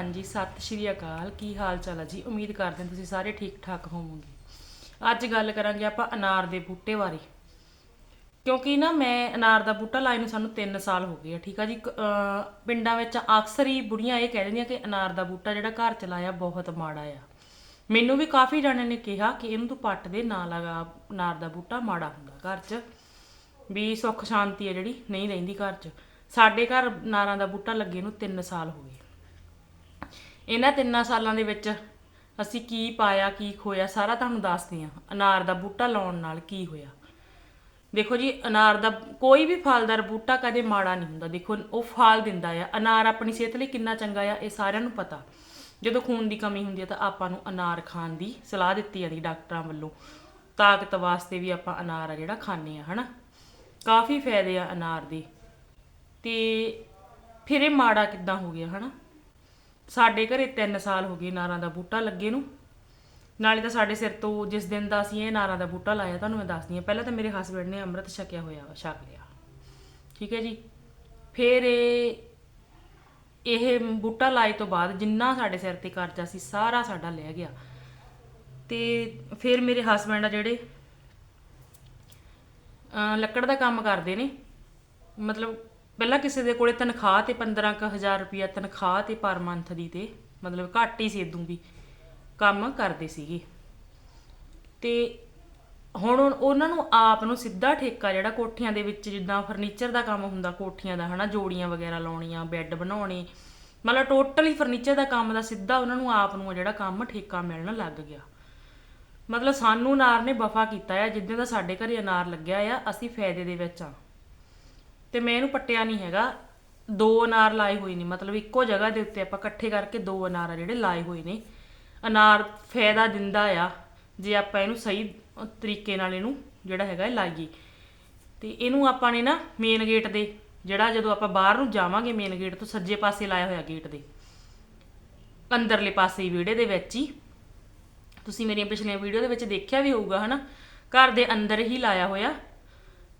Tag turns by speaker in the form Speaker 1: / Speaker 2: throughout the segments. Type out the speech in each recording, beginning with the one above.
Speaker 1: ਹਾਂਜੀ, ਸਤਿ ਸ਼੍ਰੀ ਅਕਾਲ। ਕੀ ਹਾਲ ਚਾਲ ਹੈ ਜੀ? ਉਮੀਦ ਕਰਦੇ ਹਾਂ ਤੁਸੀਂ ਸਾਰੇ ਠੀਕ ਠਾਕ ਹੋਵੋਗੇ। ਅੱਜ ਗੱਲ ਕਰਾਂਗੇ ਆਪਾਂ ਅਨਾਰ ਦੇ ਬੂਟੇ ਬਾਰੇ। ਕਿਉਂਕਿ ਨਾ ਮੈਂ ਅਨਾਰ ਦਾ ਬੂਟਾ ਲਾਏ ਨੂੰ ਸਾਨੂੰ 3 ਸਾਲ ਹੋ ਗਏ ਆ, ਠੀਕ ਆ ਜੀ? ਪਿੰਡਾਂ ਵਿੱਚ ਅਕਸਰ ਹੀ ਬੁੜੀਆਂ ਇਹ ਕਹਿ ਦਿੰਦੀਆਂ ਕਿ ਅਨਾਰ ਦਾ ਬੂਟਾ ਜਿਹੜਾ ਘਰ ਚ ਲਾਇਆ ਬਹੁਤ ਮਾੜਾ ਆ। ਮੈਨੂੰ ਵੀ ਕਾਫੀ ਜਣਿਆਂ ਨੇ ਕਿਹਾ ਕਿ ਇਹਨੂੰ ਤੂੰ ਪੱਟ ਦੇ, ਨਾ ਲਗਾ ਅਨਾਰ ਦਾ ਬੂਟਾ, ਮਾੜਾ ਹੁੰਦਾ ਘਰ 'ਚ। ਵੀ ਸੁੱਖ ਸ਼ਾਂਤੀ ਹੈ ਜਿਹੜੀ, ਨਹੀਂ ਰਹਿੰਦੀ ਘਰ 'ਚ। ਸਾਡੇ ਘਰ ਨਾਰਾਂ ਦਾ ਬੂਟਾ ਲੱਗੇ ਨੂੰ 3 ਸਾਲ ਹੋ ਗਏ। ਇਹਨਾਂ ਤਿੰਨਾਂ ਸਾਲਾਂ ਦੇ ਵਿੱਚ ਅਸੀਂ ਕੀ ਪਾਇਆ, ਕੀ ਖੋਇਆ, ਸਾਰਾ ਤੁਹਾਨੂੰ ਦੱਸਦੇ ਹਾਂ। ਅਨਾਰ ਦਾ ਬੂਟਾ ਲਾਉਣ ਨਾਲ ਕੀ ਹੋਇਆ? ਦੇਖੋ ਜੀ, ਅਨਾਰ ਦਾ ਕੋਈ ਵੀ ਫਲਦਾਰ ਬੂਟਾ ਕਦੇ ਮਾੜਾ ਨਹੀਂ ਹੁੰਦਾ। ਦੇਖੋ, ਉਹ ਫਲ ਦਿੰਦਾ ਆ। ਅਨਾਰ ਆਪਣੀ ਸਿਹਤ ਲਈ ਕਿੰਨਾ ਚੰਗਾ ਆ, ਇਹ ਸਾਰਿਆਂ ਨੂੰ ਪਤਾ। ਜਦੋਂ ਖੂਨ ਦੀ ਕਮੀ ਹੁੰਦੀ ਹੈ ਤਾਂ ਆਪਾਂ ਨੂੰ ਅਨਾਰ ਖਾਣ ਦੀ ਸਲਾਹ ਦਿੱਤੀ ਜਾਂਦੀ ਡਾਕਟਰਾਂ ਵੱਲੋਂ। ਤਾਕਤ ਵਾਸਤੇ ਵੀ ਆਪਾਂ ਅਨਾਰ ਆ ਜਿਹੜਾ ਖਾਂਦੇ ਆ, ਹਨਾ? ਕਾਫੀ ਫਾਇਦੇ ਆ ਅਨਾਰ ਦੇ। ਤੇ ਫਿਰ ਇਹ ਮਾੜਾ ਕਿੱਦਾਂ ਹੋ ਗਿਆ, ਹਨਾ? ਸਾਡੇ ਘਰੇ 3 ਸਾਲ ਹੋ ਗਏ ਨਾਰਾਂ ਦਾ ਬੂਟਾ ਲੱਗੇ ਨੂੰ। ਨਾਲੇ ਤਾਂ ਸਾਡੇ ਸਿਰ ਤੋਂ ਜਿਸ ਦਿਨ ਦਾ ਅਸੀਂ ਇਹ ਨਾਰਾਂ ਦਾ ਬੂਟਾ ਲਾਇਆ, ਤੁਹਾਨੂੰ ਮੈਂ ਦੱਸਦੀ ਹਾਂ। ਪਹਿਲਾਂ ਤਾਂ ਮੇਰੇ ਹਸਬੰਡ ਨੇ ਅੰਮ੍ਰਿਤ ਛਕਿਆ ਹੋਇਆ ਵਾ, ਛਕ ਲਿਆ। ਠੀਕ ਹੈ ਜੀ? ਫਿਰ ਇਹ ਇਹ ਬੂਟਾ ਲਾਏ ਤੋਂ ਬਾਅਦ ਜਿੰਨਾ ਸਾਡੇ ਸਿਰ ਤੇ ਕਰਜ਼ਾ ਸੀ, ਸਾਰਾ ਸਾਡਾ ਲੈ ਗਿਆ। ਤੇ ਫਿਰ ਮੇਰੇ ਹਸਬੰਡ ਆ ਜਿਹੜੇ ਲੱਕੜ ਦਾ ਕੰਮ ਕਰਦੇ ਨੇ। ਮਤਲਬ ਪਹਿਲਾਂ ਕਿਸੇ ਦੇ ਕੋਲੇ ਤਨਖਾਹ ਤੇ 15000 ਰੁਪਿਆ ਤਨਖਾਹ ਤੇ ਪਰ ਮੰਥ ਦੀ ਤੇ, ਮਤਲਬ ਘੱਟ ਹੀ ਸੀ ਇਦੋਂ ਵੀ, ਕੰਮ ਕਰਦੇ ਸੀਗੇ। ਤੇ ਹੁਣ ਉਹਨਾਂ ਨੂੰ ਆਪ ਨੂੰ ਸਿੱਧਾ ਠੇਕਾ ਜਿਹੜਾ ਕੋਠੀਆਂ ਦੇ ਵਿੱਚ ਜਿੱਦਾਂ ਫਰਨੀਚਰ ਦਾ ਕੰਮ ਹੁੰਦਾ ਕੋਠੀਆਂ ਦਾ, ਹਨਾ, ਜੋੜੀਆਂ ਵਗੈਰਾ ਲਾਉਣੀਆਂ ਬੈੱਡ ਬਣਾਉਣੇ, ਮਤਲਬ ਟੋਟਲੀ ਫਰਨੀਚਰ ਦਾ ਕੰਮ ਦਾ ਸਿੱਧਾ ਉਹਨਾਂ ਨੂੰ ਆਪ ਨੂੰ ਜਿਹੜਾ ਕੰਮ ਠੇਕਾ ਮਿਲਣ ਲੱਗ ਗਿਆ। ਮਤਲਬ ਸਾਨੂੰ ਅਨਾਰ ਨੇ ਵਫਾ ਕੀਤਾ ਆ, ਜਿੱਦਾਂ ਦਾ ਸਾਡੇ ਘਰੇ ਅਨਾਰ ਲੱਗਿਆ ਆ, ਅਸੀਂ ਫਾਇਦੇ ਦੇ ਵਿੱਚ ਆ। ਤੇ ਮੈਂ ਇਹਨੂੰ ਪੱਟਿਆ ਨਹੀਂ ਹੈਗਾ। ਦੋ ਅਨਾਰ ਲਾਏ ਹੋਏ ਨੇ, ਮਤਲਬ ਇੱਕੋ ਜਗ੍ਹਾ ਦੇ ਉੱਤੇ ਆਪਾਂ ਇਕੱਠੇ ਕਰਕੇ ਦੋ ਅਨਾਰ ਆ ਜਿਹੜੇ ਲਾਏ ਹੋਏ ਨੇ। ਅਨਾਰ ਫਾਇਦਾ ਦਿੰਦਾ ਆ, ਜੇ ਆਪਾਂ ਇਹਨੂੰ ਸਹੀ ਤਰੀਕੇ ਨਾਲ ਇਹਨੂੰ ਜਿਹੜਾ ਹੈਗਾ ਇਹ ਲਾਈਏ। ਤੇ ਇਹਨੂੰ ਆਪਾਂ ਨੇ ਨਾ ਮੇਨ ਗੇਟ ਦੇ, ਜਿਹੜਾ ਜਦੋਂ ਆਪਾਂ ਬਾਹਰ ਨੂੰ ਜਾਵਾਂਗੇ ਮੇਨ ਗੇਟ ਤੋਂ ਸੱਜੇ ਪਾਸੇ ਲਾਇਆ ਹੋਇਆ ਗੇਟ ਦੇ। ਅੰਦਰਲੇ ਪਾਸੇ ਹੀ ਵਿਹੜੇ ਦੇ ਵਿੱਚ ਹੀ। ਤੁਸੀਂ ਮੇਰੀਆਂ ਪਿਛਲੀਆਂ ਵੀਡੀਓ ਦੇ ਵਿੱਚ ਦੇਖਿਆ ਵੀ ਹੋਊਗਾ, ਹਨਾ? ਘਰ ਦੇ ਅੰਦਰ ਹੀ ਲਾਇਆ ਹੋਇਆ।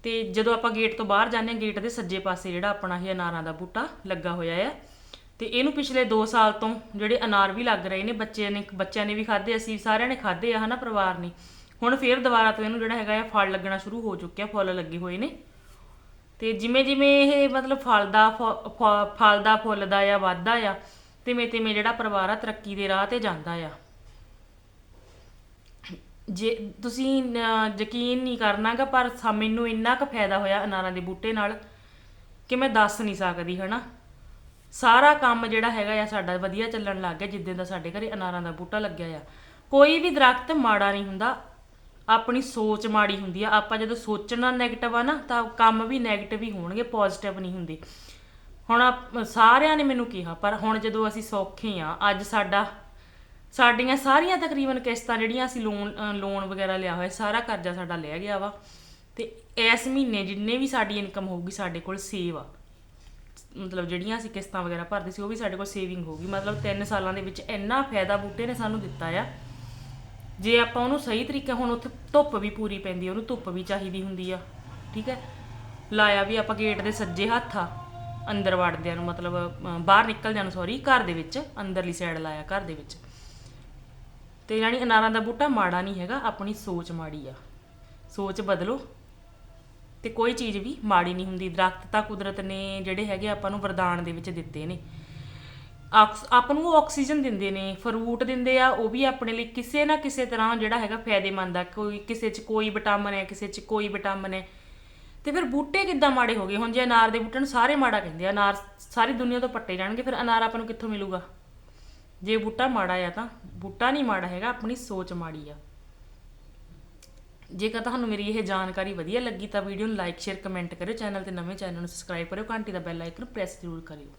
Speaker 1: ਤੇ ਜਦੋਂ ਆਪਾਂ ਗੇਟ ਤੋਂ ਬਾਹਰ ਜਾਂਦੇ ਹਾਂ ਗੇਟ ਦੇ ਸੱਜੇ ਪਾਸੇ ਜਿਹੜਾ ਆਪਣਾ ਇਹ ਅਨਾਰਾਂ ਦਾ ਬੂਟਾ ਲੱਗਾ ਹੋਇਆ ਆ। ਤੇ ਇਹਨੂੰ ਪਿਛਲੇ 2 ਸਾਲ ਤੋਂ ਜਿਹੜੇ ਅਨਾਰ ਵੀ ਲੱਗ ਰਹੇ ਨੇ, ਬੱਚਿਆਂ ਨੇ ਬੱਚਿਆਂ ਨੇ ਵੀ ਖਾਦੇ ਅਸੀਂ ਸਾਰਿਆਂ ਨੇ ਖਾਦੇ ਆ, ਹਨਾ ਪਰਿਵਾਰ ਨੇ। ਹੁਣ ਫੇਰ ਦੁਬਾਰਾ ਤੋਂ ਇਹਨੂੰ ਜਿਹੜਾ ਹੈਗਾ ਆ, ਫਲ ਲੱਗਣਾ ਸ਼ੁਰੂ ਹੋ ਚੁੱਕਿਆ, ਫੁੱਲ ਲੱਗੇ ਹੋਏ ਨੇ। ਤੇ ਜਿਵੇਂ ਜਿਵੇਂ ਇਹ ਮਤਲਬ ਫਲ ਦਾ ਫ- ਫ- ਫਲਦਾ ਫੁੱਲਦਾ ਆ, ਵੱਧਦਾ ਆ, ਤਿਵੇਂ ਤਿਵੇਂ ਜਿਹੜਾ ਪਰਿਵਾਰ ਆ, ਤਰੱਕੀ ਦੇ ਰਾਹ ਤੇ ਜਾਂਦਾ ਆ। ਜੇ ਤੁਸੀਂ ਨ- ਯਕੀਨ ਨਹੀਂ ਕਰਨਾਗਾ, ਪਰ ਸਾ- ਮੈਨੂੰ ਇੰਨਾ ਕੁ ਫਾਇਦਾ ਹੋਇਆ ਅਨਾਰਾਂ ਦੇ ਬੂਟੇ ਨਾਲ ਕਿ ਮੈਂ ਦੱਸ ਨਹੀਂ ਸਕਦੀ, ਹਨਾ? ਸਾਰਾ ਕੰਮ ਜਿਹੜਾ ਹੈਗਾ ਆ, ਸਾਡਾ ਵਧੀਆ ਚੱਲਣ ਲੱਗ ਗਿਆ, ਜਿੱਦਾਂ ਦਾ ਸਾਡੇ ਘਰੇ ਅਨਾਰਾਂ ਦਾ ਬੂਟਾ ਲੱਗਿਆ ਆ। ਕੋਈ ਵੀ ਦਰਖਤ ਮਾੜਾ ਨਹੀਂ ਹੁੰਦਾ। ਆਪਣੀ ਸੋਚ ਮਾੜੀ ਹੁੰਦੀ ਆ। ਆਪਾਂ ਜਦੋਂ ਸੋਚਣਾ 네ਗੇਟਿਵ ਆ ਨਾ, ਤਾਂ ਕੰਮ ਵੀ 네ਗੇਟਿਵ ਹੀ ਹੋਣਗੇ ਪੋਜ਼ਿਟਿਵ ਨਹੀਂ ਹੁੰਦੇ। ਹੁਣ ਆਪ- ਸਾਰਿਆਂ ਨੇ ਮੈਨੂੰ ਕਿਹਾ, ਪਰ ਹੁਣ ਜਦੋਂ ਅਸੀਂ ਸੌਖੇ ਆ, ਅੱਜ ਸਾਡਾ ਸਾਡੀਆਂ ਸਾਰੀਆਂ ਤਕਰੀਬਨ ਕਿਸ਼ਤਾਂ ਜਿਹੜੀਆਂ ਅਸੀਂ ਲੋਨ ਲੋਨ ਵਗੈਰਾ ਲਿਆ ਹੋਇਆ, ਸਾਰਾ ਕਰਜ਼ਾ ਸਾਡਾ ਲਿਆ ਗਿਆ ਵਾ। ਤੇ ਇਸ ਮਹੀਨੇ ਜਿੰਨੇ ਵੀ ਸਾਡੀ ਇਨਕਮ ਹੋਊਗੀ ਸਾਡੇ ਕੋਲ ਸੇਵ ਆ। ਮਤਲਬ ਜਿਹੜੀਆਂ ਅਸੀਂ ਕਿਸ਼ਤਾਂ ਵਗੈਰਾ ਭਰਦੇ ਸੀ, ਉਹ ਵੀ ਸਾਡੇ ਕੋਲ ਸੇਵਿੰਗ ਹੋਊਗੀ। ਮਤਲਬ 3 ਸਾਲਾਂ ਦੇ ਵਿੱਚ ਇੰਨਾ ਫਾਇਦਾ ਬੂਟੇ ਨੇ ਸਾਨੂੰ ਦਿੱਤਾ ਆ। ਜੇ ਆਪਾਂ ਉਹਨੂੰ ਸਹੀ ਤਰੀਕੇ ਹੁਣ ਉੱਥੇ ਧੁੱਪ ਵੀ ਪੂਰੀ ਪੈਂਦੀ ਉਹਨੂੰ ਧੁੱਪ ਵੀ ਚਾਹੀਦੀ ਹੁੰਦੀ ਆ, ਠੀਕ ਹੈ? ਲਾਇਆ ਵੀ ਆਪਾਂ ਗੇਟ ਦੇ ਸੱਜੇ ਹੱਥ ਆ, ਅੰਦਰ ਵੜਦਿਆਂ ਨੂੰ, ਮਤਲਬ ਬਾਹਰ ਨਿਕਲਦਿਆਂ ਨੂੰ ਸੌਰੀ ਘਰ ਦੇ ਵਿੱਚ, ਅੰਦਰਲੀ ਸਾਈਡ ਲਾਇਆ ਘਰ ਦੇ ਵਿੱਚ। ਤੇ ਯਾਨੀ ਅਨਾਰਾਂ ਦਾ ਬੂਟਾ ਮਾੜਾ ਨਹੀਂ ਹੈਗਾ, ਆਪਣੀ ਸੋਚ ਮਾੜੀ ਆ। ਸੋਚ ਬਦਲੋ ਤੇ ਕੋਈ ਚੀਜ਼ ਵੀ ਮਾੜੀ ਨਹੀਂ ਹੁੰਦੀ। ਦਰਖਤ ਤਾਂ ਕੁਦਰਤ ਨੇ ਜਿਹੜੇ ਹੈਗੇ ਆਪਾਂ ਨੂੰ ਵਰਦਾਨ ਦੇ ਵਿੱਚ ਦਿੱਤੇ ਨੇ। ਆਕਸ- ਆਪਾਂ ਨੂੰ ਆਕਸੀਜਨ ਦਿੰਦੇ ਨੇ, ਫਰੂਟ ਦਿੰਦੇ ਆ, ਉਹ ਵੀ ਆਪਣੇ ਲਈ ਕਿਸੇ ਨਾ ਕਿਸੇ ਤਰ੍ਹਾਂ ਜਿਹੜਾ ਹੈਗਾ ਫਾਇਦੇਮੰਦ ਆ। ਕੋਈ ਕਿਸੇ 'ਚ ਕੋਈ ਵਿਟਾਮਿਨ ਹੈ, ਕਿਸੇ 'ਚ ਕੋਈ ਵਿਟਾਮਿਨ ਹੈ। ਤੇ ਫਿਰ ਬੂਟੇ ਕਿੱਦਾਂ ਮਾੜੇ ਹੋ ਗਏ? ਹੁਣ ਜੇ ਅਨਾਰ ਦੇ ਬੂਟੇ ਨੂੰ ਸਾਰੇ ਮਾੜਾ ਕਹਿੰਦੇ ਆ, ਅਨਾਰ ਸਾਰੀ ਦੁਨੀਆ ਤੋਂ ਪੱਟੇ ਜਾਣਗੇ, ਫਿਰ ਅਨਾਰ ਆਪਾਂ ਨੂੰ ਕਿੱਥੋਂ ਮਿਲੂਗਾ? ਜੇ ਬੂਟਾ ਮਾੜਾ ਆ ਤਾਂ ਬੂਟਾ ਨਹੀਂ ਮਾੜਾ ਹੈਗਾ, ਆਪਣੀ ਸੋਚ ਮਾੜੀ ਆ। ਜੇਕਰ ਤੁਹਾਨੂੰ ਮੇਰੀ ਇਹ ਜਾਣਕਾਰੀ ਵਧੀਆ ਲੱਗੀ ਤਾਂ ਵੀਡੀਓ ਨੂੰ ਲਾਈਕ ਸ਼ੇਅਰ ਕਮੈਂਟ ਕਰਿਓ ਚੈਨਲ ਤੇ ਨਵੇਂ ਚੈਨਲ ਨੂੰ ਸਬਸਕ੍ਰਾਈਬ ਕਰਿਓ, ਘੰਟੀ ਦਾ ਬੈਲ ਆਈਕਨ ਪ੍ਰੈਸ ਜ਼ਰੂਰ ਕਰਿਓ।